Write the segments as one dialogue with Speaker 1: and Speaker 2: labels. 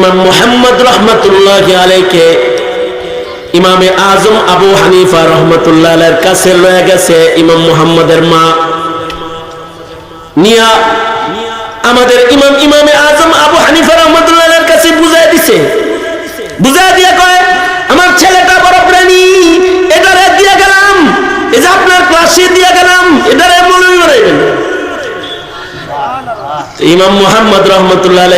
Speaker 1: ইমাম মোহাম্মদ রহমতুল্লাহ আলাইকে ইমামে আজম আবু হানিফা রহমতুল্লাহ কাছে লয়ে গেছে ইমাম মোহাম্মদের মা। নিয়া আমাদের ইমাম ইমামে আজম আবু হানিফা রহমতুল্লাহ কাছে বুঝাই দিছে বুঝাই দিয়ে কয় আমার ছেলেটা বড় প্রাণী এটারে দিয়ে গেলাম এই যে আপনার ক্লাসে দিয়ে গেলাম এটারে মনে করাইবেন ইমাম মোহাম্মদ রহমতুল্লাহ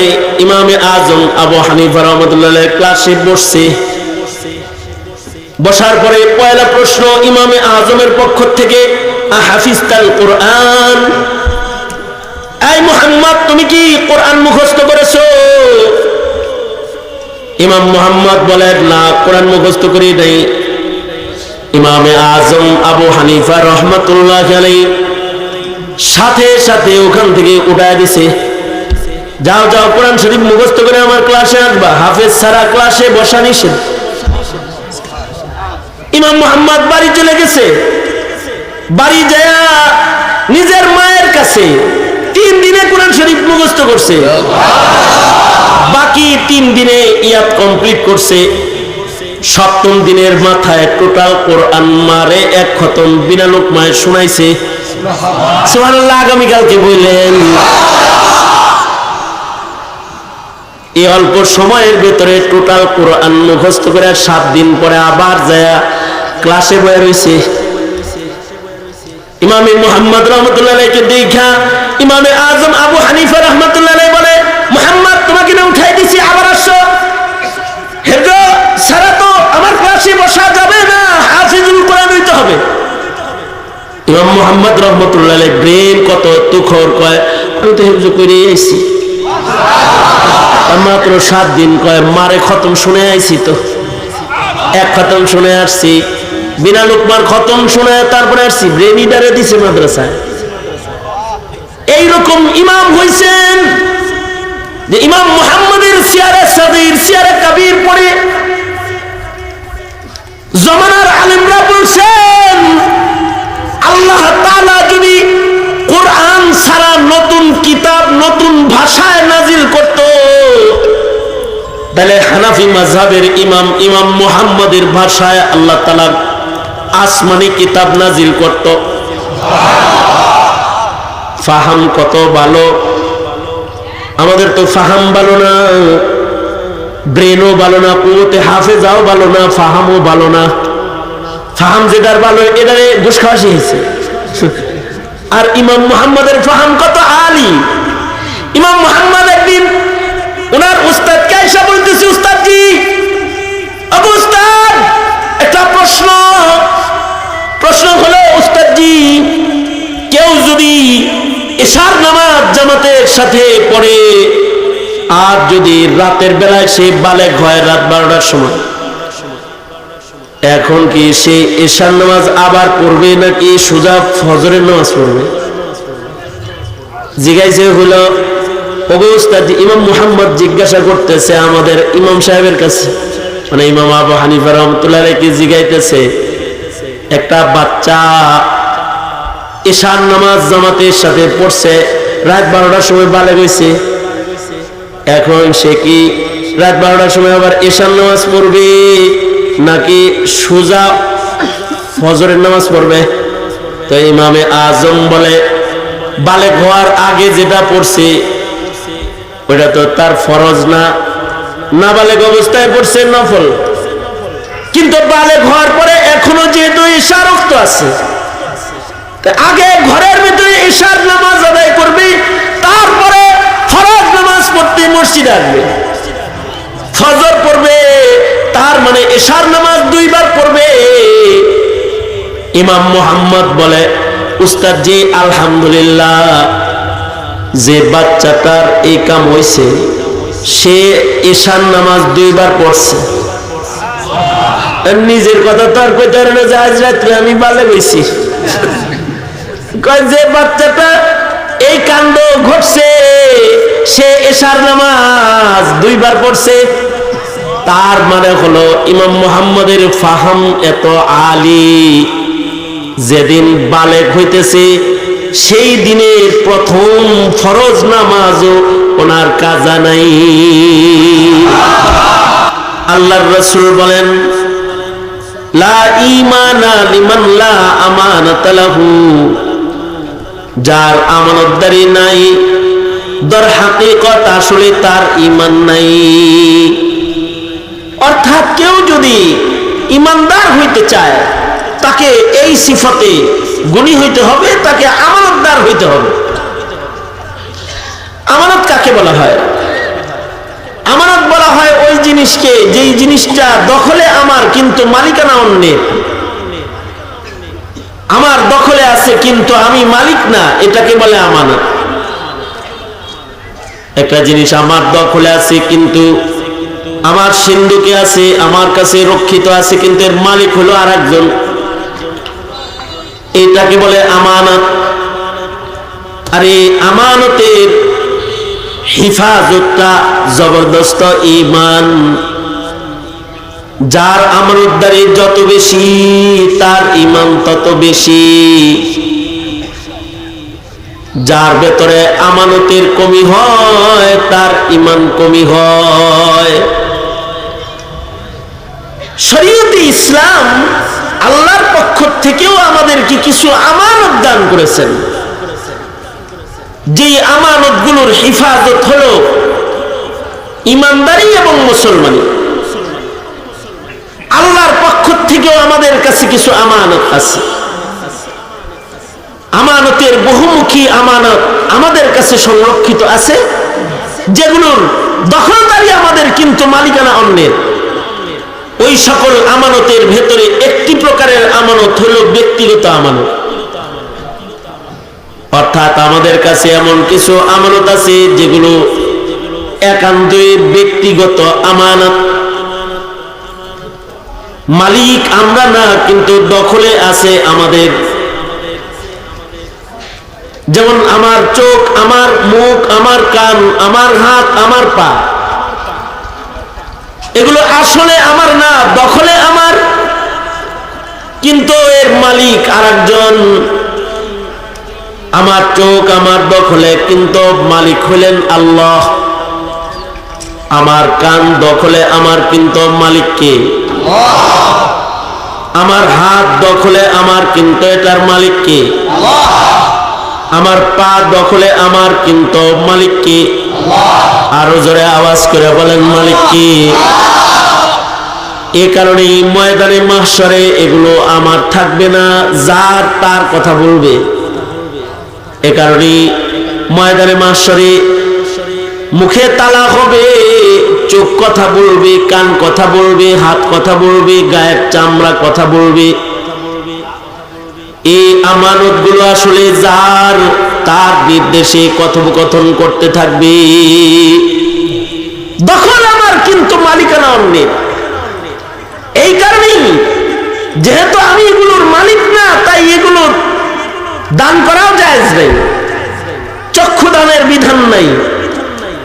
Speaker 1: ইমামে আজম আবু হানিফা রহমতুল্লাহ ক্লাসে বসছে। বসার পরে পয়লা প্রশ্ন, ইমামে আজমের পক্ষ থেকে হাফিজতাল তুমি কি কোরআন মুখস্থ করেছ? ইমাম মোহাম্মদ বলেন না, কোরআন মুখস্থ করি নাই। ইমামে আজম আবু হানিফা রহমতুল্লাহ সাথে সাথে ওখান থেকে উঠায় দিছে। যাও যাও, কোরআন শরীফ মুখস্থ করে আমার ক্লাসে আসবা। হাফেজ সারা ক্লাসে বসা নিষেধ। ইমাম মোহাম্মদ বাড়ি চলে গেছে। বাড়ি যায় নিজের মায়ের কাছে তিন দিনে কোরআন শরীফ মুখস্থ করছে। বাকি তিন দিনে ইয়াদ কমপ্লিট করছে। সপ্তম দিনের মাথায় টোটাল কোরআন মারে এক খতম। বিনা লোক মায়ের শোনাইছে। সুবহানাল্লাহ, আগামীকালকে বললেন এই অল্প সময়ের ভেতরে টোটাল কোরআন মুখস্থ করে সাত দিন পরে আবার যায়, ক্লাসে বয়ে রয়েছে ইমামে মোহাম্মদ রহমতুল্লাহ আলাইকে দেখা, ইমামে আজম আবু হানিফা রহমতুল্লাহ বলে, মোহাম্মদ, তোমাকে না উঠাই দিছি, আবার আসছো হেজো সারা তো আমার ক্লাসে বসা যাবে না হাফিজুল কোরআন হইতে হবে ইমাম মোহাম্মদ রহমতুল্লাহ ব্রেন কত তুখর কয়, আমি তো হেফজ করে আইছি। মাত্র সাত দিন কয়, মারে খতম শুনে আইছি তো। এক খতম শুনে আসছি, বিনা লোকমার খতম শুনে তারপরে আসছি, ব্রেন ইডারে দিছে মাদ্রাসায়। এইরকম ইমাম হইছেন যে ইমাম মুহাম্মদের সিয়ারে সাদির সিয়ারে কাবির পড়ে জমানার আলিমরা বলছেন, আল্লাহ তাআলা যদি কোরআন ছাড়া নতুন কিতাব, নতুন ভাষায় নাজিল করত। তাহলে হানাফি মাযহাবের ইমাম ইমাম মুহাম্মদের ভাষায় আল্লাহ তাআলা আসমানি কিতাব নাজিল করত। ফাহাম কত ভালো। আমাদের তো ফাহাম ভালো না, ব্রেনও ভালো না কুয়োতে হাফেজাও ভালো না, ফাহামও ভালো না। ফাহাম যেটার ভালো এটারে খাওয়া শিখেছে আর ইমাম মুহাম্মাদের ফাহাম কত আলী? ইমাম মুহাম্মদ একদিন ওনার উস্তাদ কাইসা বলতেছে উস্তাদ জি আবু উস্তাদ, একটা প্রশ্ন। প্রশ্ন হলো উস্তাদ জি কেউ যদি এশার নামাজ জামাতের সাথে পড়ে, আর যদি রাতের বেলায় সে বালেক হয় রাত বারোটার সময়? এখন কি সে এশার নামাজ আবার পড়বে নাকি সোজা ফজরের নামাজ পড়বে? জিজ্ঞাসা হলো অবস্থা ইমাম মুহাম্মদ জিজ্ঞাসা করতেছে আমাদের ইমাম সাহেবের কাছে। মানে ইমাম আবু হানিফা রহমতুল্লাহ কি জিগাইতেছে একটা বাচ্চা এশার নামাজ জামাতের সাথে পড়ছে, রাত বারোটার সময় বালে গেছে। এখন সে কি রাত বারোটার সময় আবার এশার নামাজ পড়বে? নাকি সোজা ফজরের নামাজ পড়বে? তো ইমামে আজম বলে, বালেক হওয়ার আগে যেটা পড়ছে ওটা তো তার ফরজ না। না বালেক অবস্থায় পড়ছে নফল। কিন্তু বালেক হওয়ার পরে এখনও যেহেতু ঈশার রক্ত আছে আগে ঘরের ভিতরে ঈশার নামাজ আদায় করবে, তারপরে ফরজ নামাজ পড়তে মসজিদ আসবে। ফজর পড়বে তার মানে এশার নামাজ দুইবার পড়বে। ইমাম মোহাম্মদ বলে, উস্তাদ জি, আলহামদুলিল্লাহ, যে বাচ্চাটার এই কাম হয়েছে সে এশার নামাজ দুইবার পড়ছে। নিজের কথা তো আর কইতে না যে, আজ রাত্রে আমি বালে গেছি যে, বাচ্চাটা এই কাণ্ড ঘটছে, সে এশার নামাজ দুইবার পড়ছে। তার মানে হলো ইমাম মুহাম্মদের ফাহাম এত আলী। যেদিন বালেক হইতেছে, সেই দিনের প্রথম ফরজ নামাজও ওনার কাজা নাই। আল্লাহর রসুল বলেন, লা ইমানা লিমান লা আমানাত লাহু। যার আমানতদারি নাই, দর হাকিকত আসলে তার ইমান নাই। কেউ যদি ইমানদার হইতে চায়, তাকে এই সিফতে গুণী হইতে হবে, তাকে আমানতদার হইতে হবে। আমানত কাকে বলা হয়? আমানত বলা হয় ওই জিনিসকে, যেই জিনিসটা দখলে আমার, কিন্তু মালিকানা অন্যের আমার দখলে আছে, কিন্তু আমি মালিক না, এটাকে বলে আমানত। একটা জিনিস, আমার দখলে আছে, কিন্তু আমার সিন্ধুকে আছে, আমার কাছে রক্ষিত আছে, কিন্তু এর মালিক হলো আর একজন এটাকে বলে আমানত। আর এই আমানতের হিফাজতটা জবরদস্ত ইমান যার আমানতদারি যত বেশি, তার ইমান তত বেশি। যার ভেতরে আমানতের কমি হয়, তার ইমান কমি হয়। ইসলাম আল্লাহর পক্ষ থেকেও আমাদেরকে কিছু আমানত দান করেছেন। যে আমানতগুলোর হিফাজত হল ইমানদারি এবং মুসলমানি। আল্লাহর পক্ষ থেকেও আমাদের কাছে কিছু আমানত আছে। আমানতের বহুমুখী আমানত আমাদের কাছে সংরক্ষিত আছে, যেগুলোর দখলদারি আমাদের কিন্তু মালিকানা অন্যের। ওই সকল আমানতের ভেতরে একটি প্রকারের আমানত হলো ব্যক্তিগত আমানত। অর্থাৎ আমাদের কাছে এমন কিছু আমানত আছে যেগুলো একান্তই ব্যক্তিগত আমানত। মালিক আমরা না, কিন্তু দখলে আছে আমাদের। যেমন আমার চোখ, আমার মুখ, আমার কান, আমার হাত, আমার পা। এগুলো আসলে আমার না, দখলে আমার। কিন্তু এর মালিক আর একজন আমার চোখ আমার দখলে, কিন্তু মালিক হলেন আল্লাহ। আমার কান দখলে, আমার কিন্তু মালিক কে? আমার হাত দখলে, আমার কিন্তু এটার মালিক কে? আমার পা দখলে, আমার কিন্তু মালিককে আরও জোরে আওয়াজ করে বলেন, মালিক কি? এ কারণে ময়দানে মাসরে এগুলো আমার থাকবে না যার তার কথা বলবে। এ কারণে ময়দানে মাসরে মুখে তালা হবে, চোখ কথা বলবে, কান কথা বলবে, হাত কথা বলবে, গায়ের চামড়া কথা বলবে। এই আমানতগুলো আসলে যার তার নির্দেশে কথোপকথন করতে থাকবে। দখল আমার কিন্তু মালিকানা অন্যের এই কারণেই যেহেতু আমি এগুলোর মালিক না, তাই এগুলো দান করাও যায় নেই। চক্ষু দানের বিধান নাই,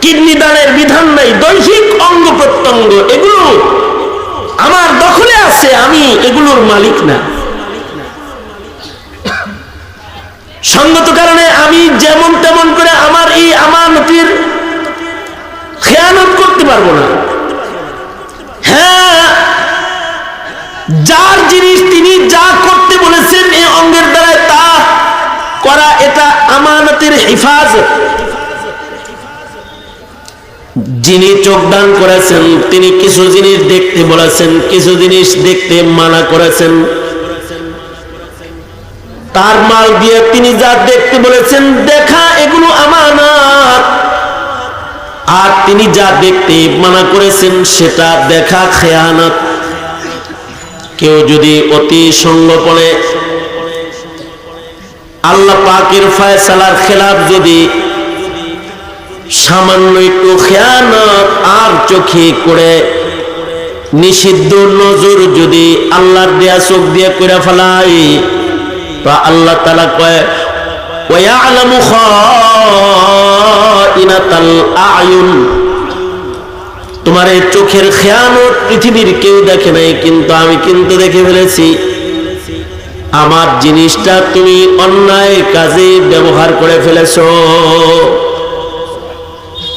Speaker 1: কিডনি দানের বিধান নাই, দৈহিক অঙ্গ প্রত্যঙ্গ এগুলো আমার দখলে আছে, আমি এগুলোর মালিক না। সঙ্গত কারণে আমি যেমন তেমন করে আমার এই আমানতির খেয়ানত করতে পারব না। হ্যাঁ যার জিনিস তিনি যা করতে বলেছেন এই অঙ্গের দ্বারা তা করা এটা আমানতের হেফাজত যিনি চোখদান করেছেন, তিনি কিছু জিনিস দেখতে বলেছেন, কিছু জিনিস দেখতে মানা করেছেন। তার মাল দিয়ে তিনি যা দেখতে বলেছেন, দেখা, এগুলো আমানত। আর তিনি যা দেখতে মানা করেছেন, সেটা দেখা খেয়ানত। কেউ যদি অতি সঙ্গপনে আল্লাহ পাকের ফয়সালার খেলাফ যদি সামান্য একটু খেয়ানত আর চোখে করে, নিষিদ্ধ নজর যদি আল্লাহর দেয়া চোখ দিয়ে করে ফেলাই তো আল্লাহ তালা কয় তোমার এই চোখের খেয়াল পৃথিবীর কেউ দেখে নাই, কিন্তু আমি কিন্তু দেখে ফেলেছি। আমার জিনিসটা তুমি অন্যায় কাজে ব্যবহার করে ফেলেছ।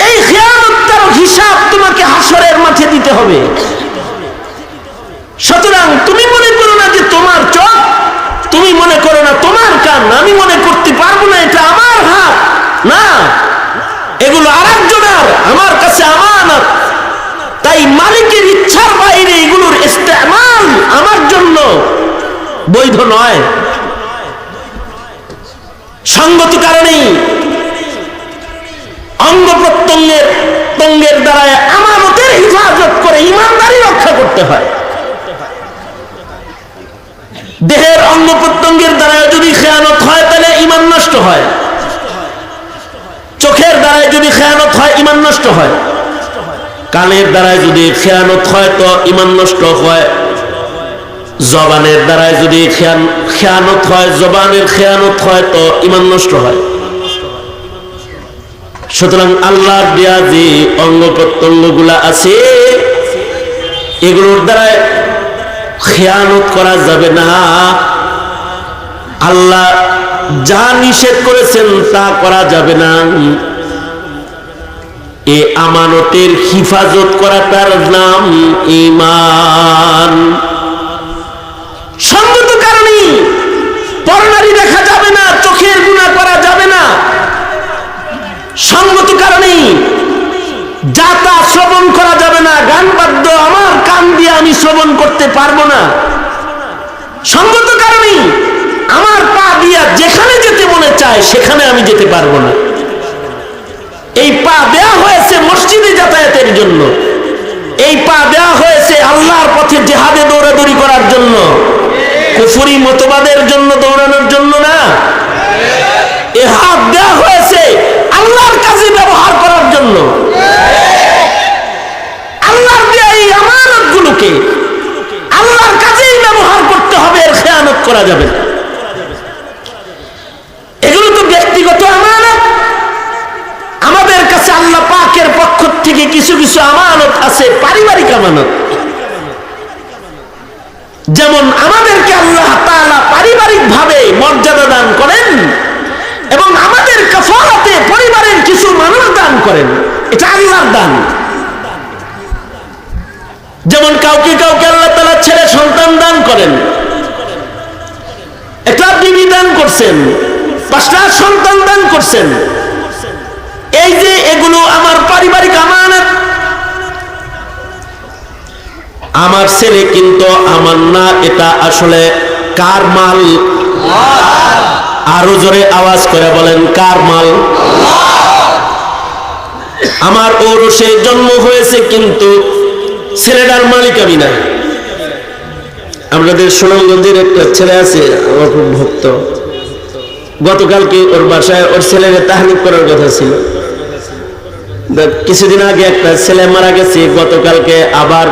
Speaker 1: এই খেয়ানতার হিসাব তোমাকে হাসরের মাঠে দিতে হবে। সুতরাং তুমি মনে করো না যে তোমার চোখ তুমি মনে করো না তোমার কান, আমি মনে করতে পারব না, এটা আমার হাত। না। এগুলো আরেকজনের, আমার কাছে আমানত। তাই মালিকের ইচ্ছার বাইরে এগুলোর ইস্তেমাল আমার জন্য বৈধ নয়। সঙ্গত কারণেই অঙ্গ প্রত্যঙ্গের, তঙ্গের দ্বারা আমানতের হিফাজত করে ইমানদারি রক্ষা করতে হয়। দেহের অঙ্গ প্রত্যঙ্গের দ্বারা যদি খেয়ানত হয়, তাহলে ইমান নষ্ট হয়। চোখের দ্বারায় যদি খেয়ানত হয় ইমান নষ্ট হয়। কানের দ্বারায় যদি খেয়ানত হয়, তো ইমান নষ্ট হয়। জবানের দ্বারায় যদি খেয়ানত হয়, জবানের খেয়ানত হয়, তো ইমান নষ্ট হয়। সুতরাং আল্লাহর দেয়া যে অঙ্গ প্রত্যঙ্গগুলা আছে, এগুলোর দ্বারা খেয়ানত করা যাবে না। আল্লাহ যা নিষেধ করেছেন তা করা যাবে না। এ আমানতের হিফাজত করাটার নাম ইমান সঙ্গত কারণে পরনারী দেখা যাবে না, চোখের গুণা করা যাবে না। সঙ্গত কারণে যাতা শ্রবণ করা যাবে না, গান বাদ্য আমার কান দিয়ে আমি শ্রবণ করতে পারব না। সঙ্গত কারণে আমার পা দিয়া যেখানে যেতে মনে চায়, সেখানে আমি যেতে পারব না। এই পা দেয়া হয়েছে মসজিদে যাতায়াতের জন্য। এই পা দেয়া হয়েছে আল্লাহর পথে জেহাদে দৌড়াদৌড়ি করার জন্য। কুফুরি মতবাদের জন্য দৌড়ানোর জন্য না। এ হাত দেয়া হয়েছে আল্লাহর কাছে ব্যবহার করার জন্য। আল্লাহর দেয়া এই আমানত গুলোকে আল্লাহর কাছেই ব্যবহার করতে হবে, এর খেয়ানত করা যাবে না এগুলো তো ব্যক্তিগত আমানত আমাদের কাছে আল্লাহ পাকের পক্ষ থেকে কিছু কিছু আমানত আছে, পারিবারিক আমানত। যেমন আমাদেরকে আল্লাহ তাআলা পারিবারিক ভাবে মর্যাদা দান করেন এবং আমাদের কাফালাতে পরিবারের কিছু মানুষ দান করেন। এটা আল্লাহর দান। যেমন কাউকে কাউকে আল্লাহ তাআলা ছেলে সন্তান দান করেন। একটা বিবি দান করছেন, পাঁচটা সন্তান দান করছেন। এই যে এগুলো আমার পারিবারিক আমানত। আমার ছেলে কিন্তু আমার না, এটা আসলে কার মাল? আরও জোরে আওয়াজ করে বলেন, কার মাল? আমার ঔরসে জন্ম হয়েছে কিন্তু ছেলেটার মালিক আমি না। আমাদের সুনামগঞ্জের একটা ছেলে আছে, আমার খুব ভক্ত। গতকালকে ওর বাসায় ওর ছেলের তাহানিক করার কথা ছিল। কিছুদিন আগে একটা ছেলে মারা গেছে, গতকালকে আবার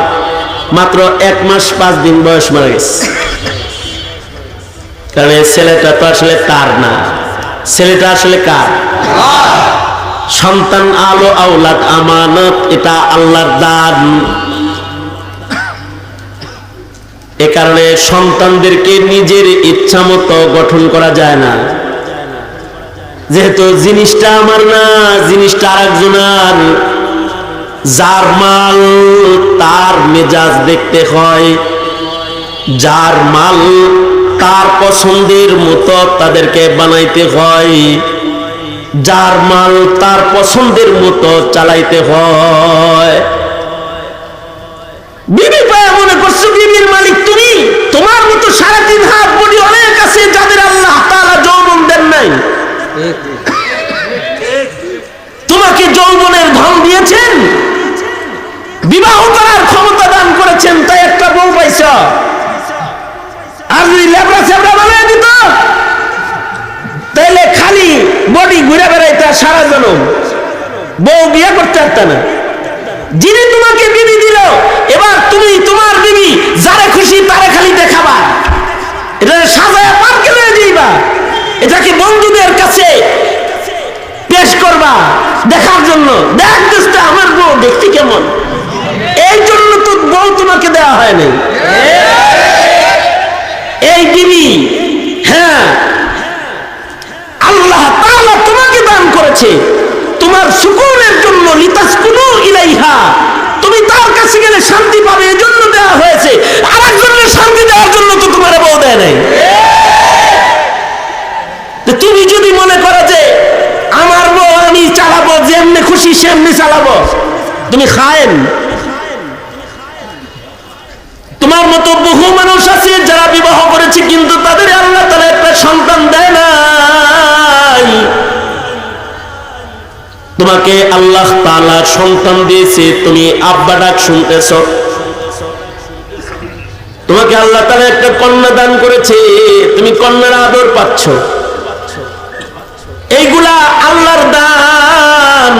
Speaker 1: মাত্র এক মাস পাঁচ দিন বয়স মারা গেছে। কারণ এই ছেলেটা তো আসলে তার না। ছেলেটা আসলে কার? সন্তান আলো আওলাদ আমানত, এটা আল্লাহর দান। এ কারণে সন্তানদেরকে নিজের ইচ্ছা মতো গঠন করা যায় না। যেহেতু জিনিসটা আমার না, জিনিসটা আরেকজনের যার মাল, তার মেজাজ দেখতে হয়। যার মাল, তার পছন্দের মতো তাদেরকে বানাইতে হয়। যার মাল, তার পছন্দের মতো চালাইতে হয়। বিবি মনে করছ, বিবির মালিক তুমি? তোমার মতো সাড়ে তিন হাত বডি অনেক আছে যাদের আল্লাহ তাআলা যৌবন দেন নাই। তোমাকে যৌবনের ধন দিয়েছেন। বিবাহ করার ক্ষমতা দান করেছেন, তাই একটা বউ পাইছ। আর যদি লেবড়া চেবড়া বানিয়ে দিত, তাইলে খালি বডি ঘুরে বেড়াইতে সারা জনম। বউ বিয়ে করতে পারত না। যিনি তোমাকে বিবি দিল, এবার তুমি তোমার বিবি, যারে খুশি তারে খালি দেখাবা এটা সাজায় যাইবা এটাকে বন্ধুদের কাছে পেশ করবা? দেখার জন্য। দেখ দোস্ত, আমার বউ দেখতে কেমন? এই জন্য তো বউ তোমাকে দেওয়া হয় নাই এই বিবি হ্যাঁ। আল্লাহ তাআলা তোমাকে দান করেছে। তোমার সুকুনের জন্য, লিতাসকুনু ইলাইহা। তুমি তার কাছে গেলে শান্তি পাবে, এজন্য দেওয়া হয়েছে। তুমি যদি মনে করো যে আমার বউ আমি চালাবো, যেমনি খুশি সেমনি চালাবো, তুমি খায়েন। তোমার মতো বহু মানুষ আছে যারা বিবাহ করেছে, কিন্তু তাদের আল্লাহ তালা একটা সন্তান দেয় নাই। তোমাকে আল্লাহ তালা সন্তান দিয়েছে, তুমি আব্বা ডাক শুনতেছ। তোমাকে আল্লাহ তালা একটা কন্যা দান করেছে, তুমি কন্যার আদর পাচ্ছ। এইগুলা আল্লাহর দান।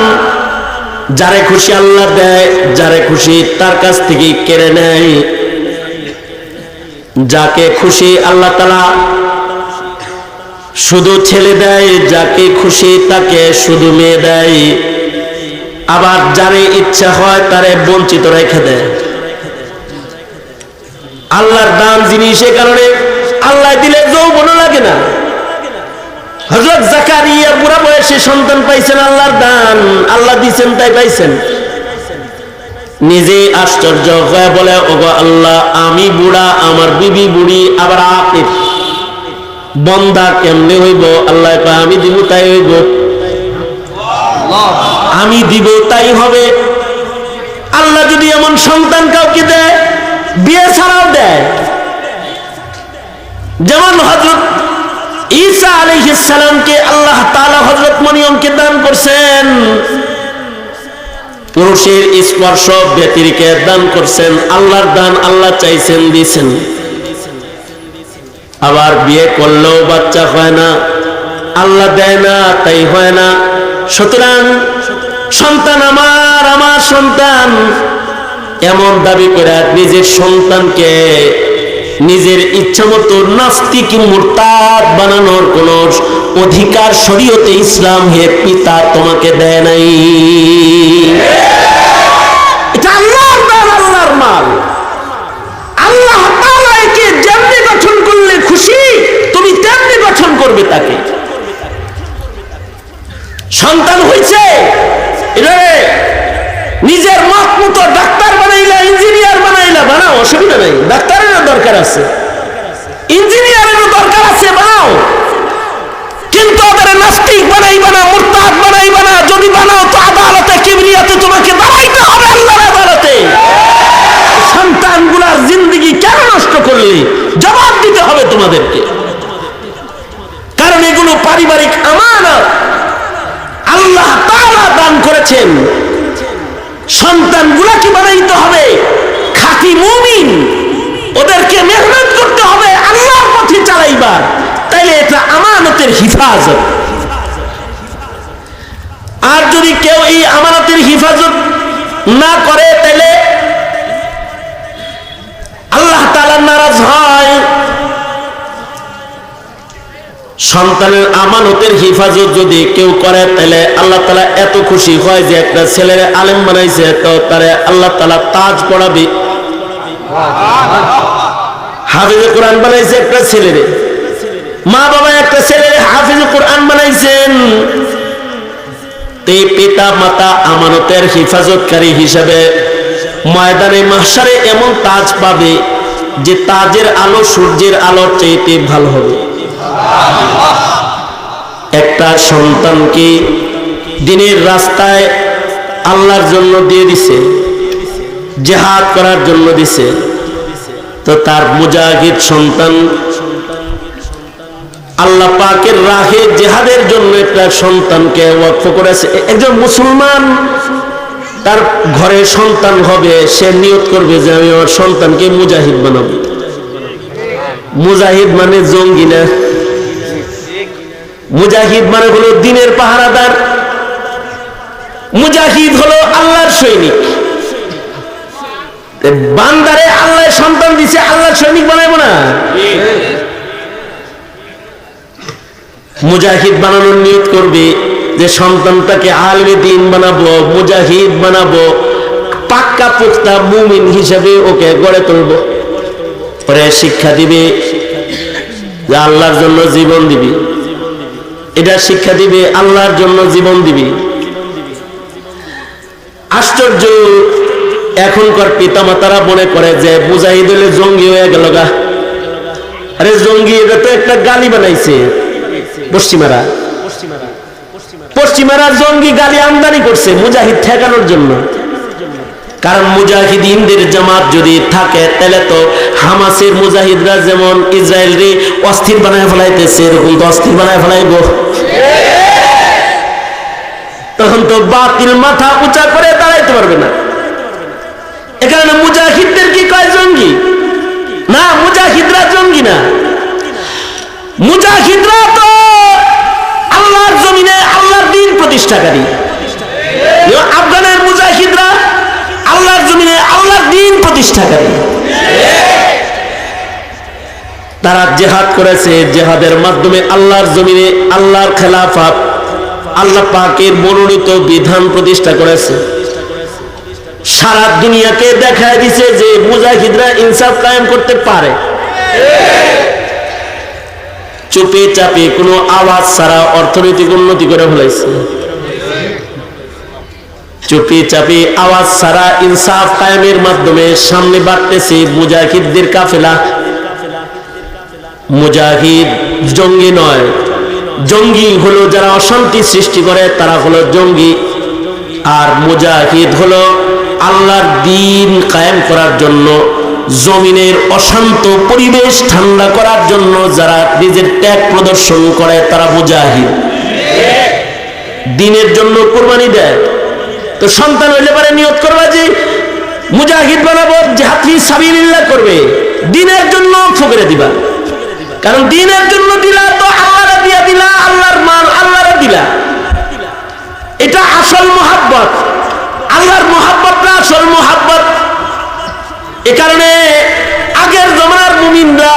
Speaker 1: যারে খুশি আল্লাহ দেয়, যারে খুশি তার কাছ থেকে কেড়ে নেয়। যাকে খুশি আল্লাহ তালা শুধু ছেলে দেয়, যাকে খুশি তাকে শুধু মেয়ে দেয়। আবার যারে ইচ্ছা হয় তারে বঞ্চিত রেখে দেয়। আল্লাহর দান জিনিস এ কারণে আল্লাহ দিলে যৌবন লাগে না। হজরত জাকারিয়া বুড়া বয়সে সন্তান পাইছেন, আল্লাহর দান। আল্লাহ দিছেন, তাই পাইছেন। নিজে আশ্চর্য হয়ে বলে, ওগো আল্লাহ, আমি বুড়া, আমার বিবি বুড়ি, আবার আকিব বন্দা কেমনে হইব? আল্লাহ আমি দিব, তাই হইব। আমি দিব, তাই হবে। আল্লাহ যদি এমন সন্তান কাউকে দেয়, বিয়ে ছাড়াও দেয়। যেমন হজরত ঈসা আলাইহিস সালামকে আল্লাহ তাআলা হযরত মরিয়মকে দান করছেন। পুরুষের স্পর্শ ব্যতিরিকে দান করছেন, আল্লাহর দান আল্লাহ চাইছেন, দিয়েছেন। আবার বিয়ে করলেও বাচ্চা হয় না, আল্লাহ দেয় না, তাই হয় না। সুতরাং সন্তান আমার আমার সন্তান, এমন দাবি করে নিজের সন্তানকে নিজের ইচ্ছা মতো নাস্তিক মুরতাদ বানানোর কোন অধিকার শরীয়তে ইসলাম হে পিতা তোমাকে দেয় নাই। খুশি, তুমি তেমনি গঠন করবে তাকে। সন্তান হয়েছে নিজের মত মতো ডাক্তার দরকার আছে। ইঞ্জিনিয়ারেরও দরকার আছে বানাও। কিন্তু ওদের নাস্তিক বানাইবা না, মুরতাদ বানাইবা না, যদি বানাও তো আদালতে, কিবরিয়াতে তোমাকে দাঁড়াইতে হবে আল্লাহর আদালতে। সন্তানগুলার জিন্দগি কেন নষ্ট করলে? জবাব দিতে হবে তোমাদেরকে। কারণ এগুলো পারিবারিক আমানত। আল্লাহ তাআলা দান করেছেন। সন্তানগুলাকে বানাইতে হবে। খাঁটি মুমিন। ওদেরকে মেহনত করতে হবে, আল্লাহর পথে চালাইবার। তাইলে এটা আমানতের হিফাজত। আর যদি কেউ এই আমানতের হিফাজত না করে তাহলে আল্লাহ তাআলা নারাজ হয়। সন্তানের আমানতের হিফাজত যদি কেউ করে তাহলে আল্লাহ তালা এত খুশি হয় যে একটা ছেলের আলেম বানাইছে তো তারে আল্লাহ তালা তাজ পড়াবে হাফিজ কোরআন বানাইছে একটা ছেলেরে। মা বাবা একটা ছেলের হাফিজ কোরআন বানাইছেন। পিতা মাতা আমানতের হিফাজতকারী হিসাবে ময়দানে মাসারে এমন তাজ পাবে যে তাজের আলো সূর্যের আলোর চাইতে ভালো হবে। একটা সন্তানকে দিনের রাস্তায় আল্লাহর জন্য দিয়ে দিছে। জেহাদ করার জন্য দিছে। তো তার মুজাহিদ সন্তান আল্লাহ পাকের রাহে জেহাদের জন্য একটা সন্তানকে ওয়াকফ করেছে। একজন মুসলমান, তার ঘরে সন্তান হবে, সে নিয়ত করবে যে আমি আমার সন্তানকে মুজাহিদ বানাবো। মুজাহিদ মানে জঙ্গি না। মুজাহিদ মানে হলো দিনের পাহারাদার। মুজাহিদ হলো আল্লাহর সৈনিক। বান্দারে আল্লাহ সন্তান দিছে আল্লাহর সৈনিক বানাইব না? মুজাহিদ বানানোর নিয়ত করবে যে সন্তানটাকে আলমে দিন বানাবো, মুজাহিদ বানাবো, পাক্কা পুক্তা মুমিন হিসেবে ওকে গড়ে তুলবো। পরে শিক্ষা দিবে যে আল্লাহর জন্য জীবন দিবি। এটা শিক্ষা দিবে, আল্লাহর জন্য জীবন দিবি। আশ্চর্য এখনকার পিতামাতারা মনে করে যে মুজাহিদ জঙ্গি হয়ে গেল গা। আরে জঙ্গি এটা তো একটা গালি বানাইছে। পশ্চিমারা। পশ্চিমারা জঙ্গি গালি আমদানি করছে মুজাহিদ ঠেকানোর জন্য। কারণ মুজাহিদিনদের জামাত যদি থাকে, তাহলে তো হামাসের মুজাহিদরা যেমন ইসরায়েল রে অস্থির বানায় ফেলাইতেছে, এরকম তো অস্থির বানায় ফেলাইব। তখন তো বাতিল মাথা উঁচা করে দাঁড়াইতে পারবে না। এখানে মুজাহিদদের কি কয় জঙ্গি? না, মুজাহিদরা জঙ্গি না। মুজাহিদরা তো আল্লাহর জমিনে আল্লাহর দিন প্রতিষ্ঠাকারী। আফগানের মুজাহিদরা আল্লাহর জমিনে আল্লাহর দিন প্রতিষ্ঠাকারী। তারা জেহাদ করেছে, জেহাদের মাধ্যমে আল্লাহর জমিনে আল্লাহর খেলাফাত, আল্লাহ পাকের মনোনীত বিধান প্রতিষ্ঠা করেছে। সারা দুনিয়াকে দেখায় দিছে যে মুজাহিদরা ইনসাফ কায়েম করতে পারে। চুপে চাপে কোনো আওয়াজ ছাড়া অর্থনৈতিক উন্নতি করে ফেলাইছে। চুপে চাপে আওয়াজ ছাড়া ইনসাফ কায়েমের মাধ্যমে সামনে বাড়তেছে মুজাহিদদের কাফেলা। মুজাহিদ জঙ্গি নয়। জঙ্গি হলো যারা অশান্তি সৃষ্টি করে, তারা হলো জঙ্গি। আর মুজাহিদ হলো আল্লাহর দিন কায়েম করার জন্য, জমিনের অশান্ত পরিবেশ ঠান্ডা করার জন্য যারা নিজের ত্যাগ প্রদর্শন করে, তারা মুজাহিদ। দিনের জন্য কোরবানি দেয়। তো সন্তান হইলে পারে নিয়ত করবা যে, মুজাহিদ বানাবো জাহাতি সাবিলিল্লাহ করবে। দিনের জন্য ফকরে দিবা। কারণ দিনের জন্য দিলা তো আল্লাহ দিয়া দিলা, আল্লাহর মান আল্লাহরে দিলা এটা আসল মোহাব্বত আল্লাহর মোহাব্বতটা আসল মোহাব্বত এ কারণে আগের জমানার মুমিনরা,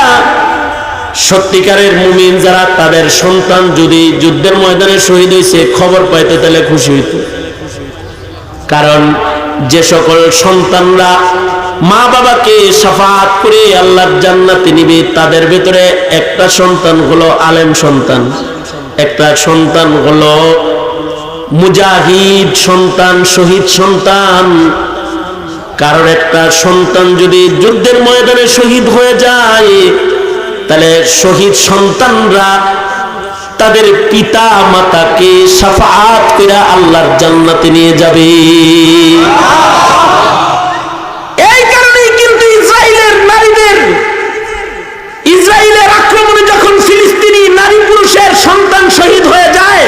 Speaker 1: সত্যিকারের মুমিন যারা, তাদের সন্তান যদি যুদ্ধের ময়দানে শহীদ হয়েছে খবর পাইতে তাহলে খুশি হইত। কারণ যে সকল সন্তানরা মা বাবাকে সাফাত করে আল্লাহর জান্নাতে নিবে, তাদের ভেতরে একটা সন্তান হলো আলেম সন্তান, একটা সন্তান হলো মুজাহিদ সন্তান, শহীদ সন্তান কারণ একটা সন্তান যদি যুদ্ধের ময়দানে শহীদ হয়ে যায়, তাহলে শহীদ সন্তানরা তাদের পিতা মাতাকে সাফাত করে আল্লাহর জান্নাতে নিয়ে যাবে। এই কারণেই কিন্তু ইসরায়েলের নারীদের, ইসরায়েলের আক্রমণে যখন ফিলিস্তিনি নারী পুরুষের সন্তান শহীদ হয়ে যায়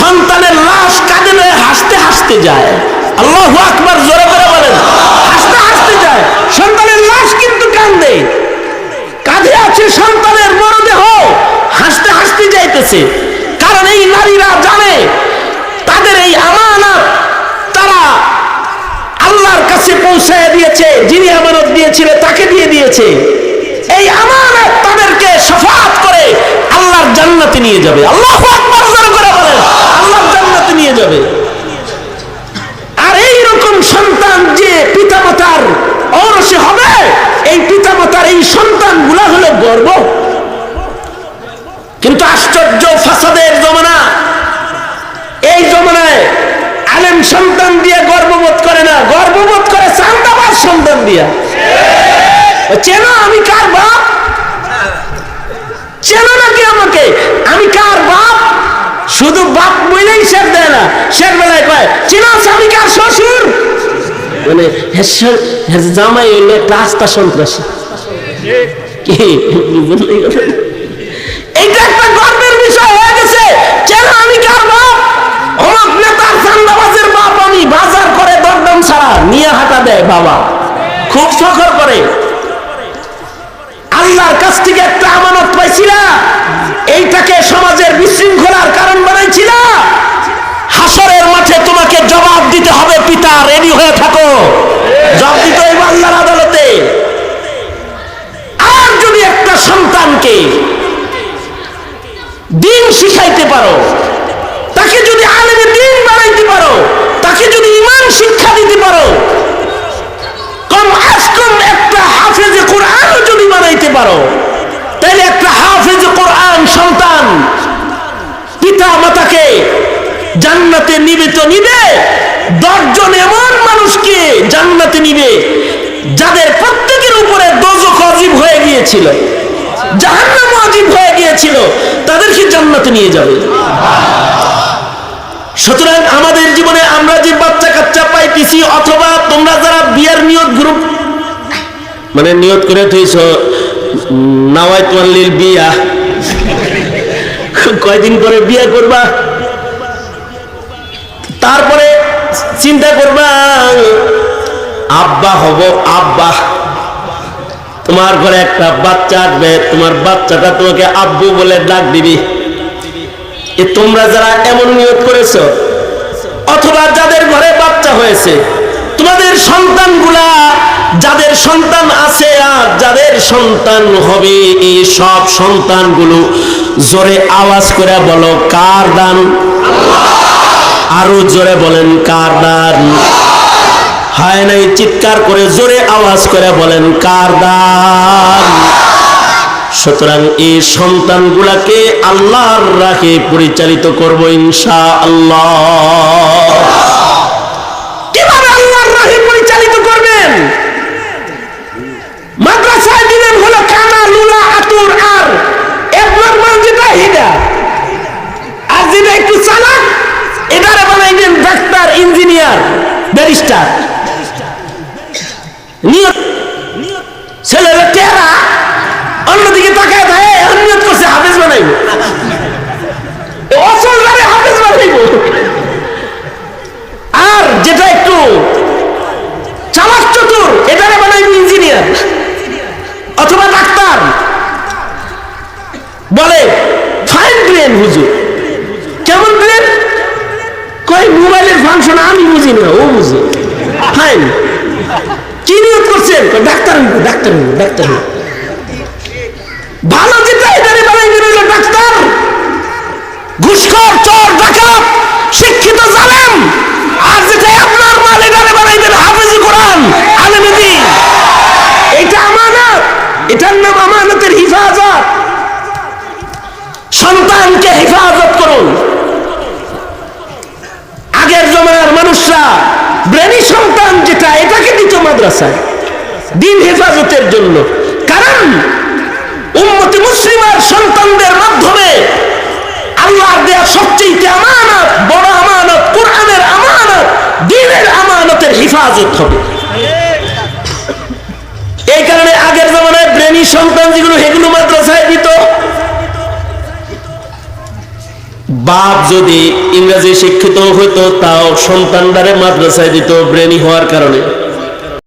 Speaker 1: সন্তানের লাশ কাঁদে নয় হাসতে হাসতে যায়। আল্লাহ আকবার জোরে করে বলেন, হাসতে হাসতে যায়। সন্তানের লাশ কিন্তু কান্দে কাঁধে আছে সন্তানের মরদেহ। হাসতে হাসতে যাইতেছে। কারণ এই নারীরা জানে, তাদের এই আমানত তারা আল্লাহর কাছে পৌঁছায় দিয়েছে, যিনি আমানত দিয়েছিল তাকে দিয়ে দিয়েছে। এই আমানত তাদেরকে সফাত করে আল্লাহর জান্নাতে নিয়ে যাবে। আল্লাহ আল্লাহর জান্নাতে নিয়ে যাবে। আর এই রকম সন্তান যে ঔরসে হবে, এই এই হলো গর্ব। কিন্তু আশ্চর্য ফাসাদের জমানা। এই জমানায় আলেম সন্তান দিয়ে গর্ববোধ করে না, গর্ববোধ করে চান্দাবাদ সন্তান দিয়া। চেনো আমি কার বাপ? চেনো নাকি আমাকে? আমি কার বাপ? শুধু বাপ বইলেই শের দেয় না। শের বেলায় কয় চিনাস আমি কার শ্বশুর? মানে জামাই হইলে একটা আস্থা সন্ত্রাসী? এইটা একটা গর্বের বিষয় হয়ে গেছে। কেন আমি কার বাপ? অমক নেতার চান্দাবাজের বাপ আমি। বাজার করে দরদম ছাড়া নিয়ে হাঁটা দেয় বাবা। খুব ফখর করে। আল্লাহর কাছ থেকে একটা আমানত পাইছিলা? এইটাকে সমাজের বিশৃঙ্খলার কারণ বানাইছিল? হাসরের মাঠে তোমাকে জবাব দিতে হবে, পিতা রেডি হয়ে থাকো জবাব দিতে হইব আল্লাহর আদালতে আর যদি একটা সন্তানকে দিন শিখাইতে পারো তাকে যদি আলেমে দিন বানাইতে পারো তাকে যদি ইমান শিক্ষা দিতে পারো কম আজ কম একটা হাফেজে কোরআন যদি বানাইতে পারো তাহলে একটা হাফেজে কোরআন সন্তান পিতা মাতাকে জান্নাতে নিবে তো নিবে দশজন এমন মানুষকে জান্নাতে নিবে যাদের প্রত্যেকের উপরে দোজক অজীব হয়ে গিয়েছিল হয়ে গিয়েছিল। তাদেরকে জান্নাতে নিয়ে যাবে। সুতরাং আমাদের জীবনে আমরা যে বাচ্চা কাচ্চা পাইতেছি, অথবা তোমরা যারা বিয়ার নিয়ত গ্রুপ মানে নিয়ত করে থইছ মাল্লিল বিয়া। কয়দিন পরে বিয়া করবা? তারপরে চিন্তা করবা, আব্বা হব আব্বা। তোমার ঘরে একটা বাচ্চা আসবে, তোমার বাচ্চাটা তোমাকে আব্বু বলে ডাক দিবি। তোমরা যারা এমন নিয়োগ করেছ, অথবা যাদের ঘরে বাচ্চা হয়েছে, তোমাদের সন্তানগুলা যাদের সন্তান আছে আর যাদের সন্তান হবে, এই সব সন্তানগুলো জোরে আওয়াজ করে বলো, কার দান? আরও জোরে বলেন, কার দান? হয় নাই, চিৎকার করে জোরে আওয়াজ করে বলেন, কার দান? সুতরাং এই সন্তানগুলাকে আল্লাহর রাখে পরিচালিত করব ইনশা আল্লাহ কীভাবে আল্লাহর রাহে পরিচালিত করবেন মাদ্রাসায় দিবেন হলো কানা লুলা আতুর আর এবনর্মাল যেটা হিডা আর যেটা একটু চালাক এটারে বানাইবেন ডাক্তার ইঞ্জিনিয়ার ব্যারিস্টার নিয়ত ছেলেরা টেরা অন্যদিকে তাকায় থাকে নিয়ত করছে হাফেজ বানাইব অসল জানে হাফেজ বানাইব আর যেটা একটু চালাক চতুর এটারে বানাইব ইঞ্জিনিয়ার অথবা ডাক্তার বলে ফাইন ব্রেন হুজুর কেমন ব্রেন কয় মোবাইলের ফাংশন আমি বুঝি না ও বুঝে ফাইন কি নিয়োগ করছেন কয়, ডাক্তার হইব ডাক্তার হইব ডাক্তার হইব ভালো যেটা এটারে বানাই দিল ডাক্তার ঘুষখোর চোর ডাকাত শিক্ষিত জালেম আর যেটা আপনার মাল এটারে বানাই দেন হাফেজি কোরআন আলেমে দিন এটা আমানত এটার নাম আমানতের হিফাজত সন্তানকে হেফাজত করুন। আগের জমানার মানুষরা ব্রেনি সন্তান যেটা, এটাকে দিত মাদ্রাসায়। দিন হেফাজতের জন্য। কারণ উম্মতি মুসলিমার সন্তানদের মাধ্যমে আল্লাহর দেয়া সবচেয়ে আমানত, বড় আমানত, কোরআনের আমানত, দিনের আমানতের হেফাজত হবে। এই কারণে আগের জমানায় ব্রেনি সন্তান যেগুলো, সেগুলো মাদ্রাসায় দিত। বাপ যদি ইংরাজি শিক্ষিত হইতো তাও সন্তানদারে মাদ্রাসায় দিত ব্রেনি হওয়ার কারণে।